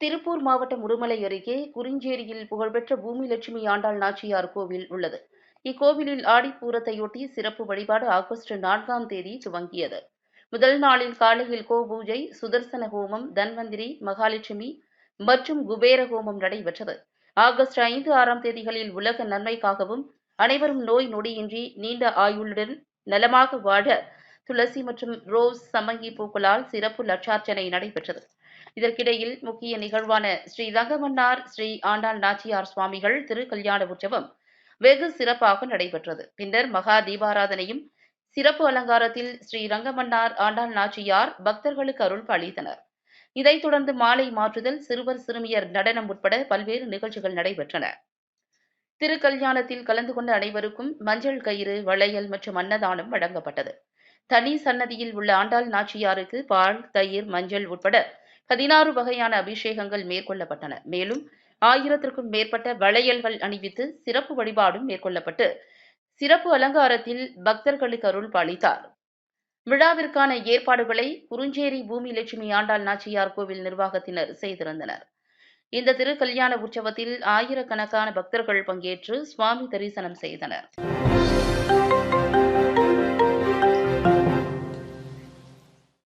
திருப்பூர் மாவட்டம் உடுமலை அருகே குறிஞ்சேரியில் புகழ்பெற்ற பூமி லட்சுமி ஆண்டாள் நாச்சியார் கோவில் உள்ளது. இக்கோவிலில் ஆடிப்பூரத்தையொட்டி சிறப்பு வழிபாடு ஆகஸ்ட் நான்காம் தேதி துவங்கியது. முதல் நாளில் காலையில் கோ பூஜை சுதர்சன ஹோமம் தன்வந்திரி மகாலட்சுமி மற்றும் குபேர ஹோமம் நடைபெற்றது. ஆகஸ்ட் ஐந்து ஆறாம் தேதிகளில் உலக நன்மைக்காகவும் அனைவரும் நோய் நொடியின்றி நீண்ட ஆயுளுடன் நலமாக வாழ துளசி மற்றும் ரோஸ் சம்மங்கி பூக்களால் சிறப்பு லட்சார்ச்சனை நடைபெற்றது. இதற்கிடையில் முக்கிய நிகழ்வான ஸ்ரீ ரங்கமன்னார் ஸ்ரீ ஆண்டாள் நாச்சியார் சுவாமிகள் திருக்கல்யாண உற்சவம் வெகு சிறப்பாக நடைபெற்றது. பின்னர் மகா தீபாராதனையும் சிறப்பு அலங்காரத்தில் ஸ்ரீ ரங்கமன்னார் ஆண்டாள் நாச்சியார் பக்தர்களுக்கு அருள் அளித்தனர் இதைத் தொடர்ந்து மாலை மாற்றுதல் சிறுவர் சிறுமியர் நடனம் உட்பட பல்வேறு நிகழ்ச்சிகள் நடைபெற்றன. திருக்கல்யாணத்தில் கலந்து கொண்ட அனைவருக்கும் மஞ்சள் கயிறு வளையல் மற்றும் அன்னதானம் வழங்கப்பட்டது. தனி சன்னதியில் உள்ள ஆண்டாள் நாச்சியாருக்கு பால் தயிர் மஞ்சள் உட்பட பதினாறு வகையான அபிஷேகங்கள் மேற்கொள்ளப்பட்டன. மேலும் ஆயிரத்திற்கும் மேற்பட்ட வளையல்கள் அணிவித்து சிறப்பு வழிபாடும் மேற்கொள்ளப்பட்டு சிறப்பு அலங்காரத்தில் பக்தர்களுக்கு அருள் பாலித்தார். விழாவிற்கான ஏற்பாடுகளை குறுஞ்சேரி பூமி லட்சுமி ஆண்டாள் நாச்சியார் கோவில் நிர்வாகத்தினர் செய்திருந்தனர். இந்த திருக்கல்யாண உற்சவத்தில் ஆயிரக்கணக்கான பக்தர்கள் பங்கேற்று சுவாமி தரிசனம் செய்தனர்.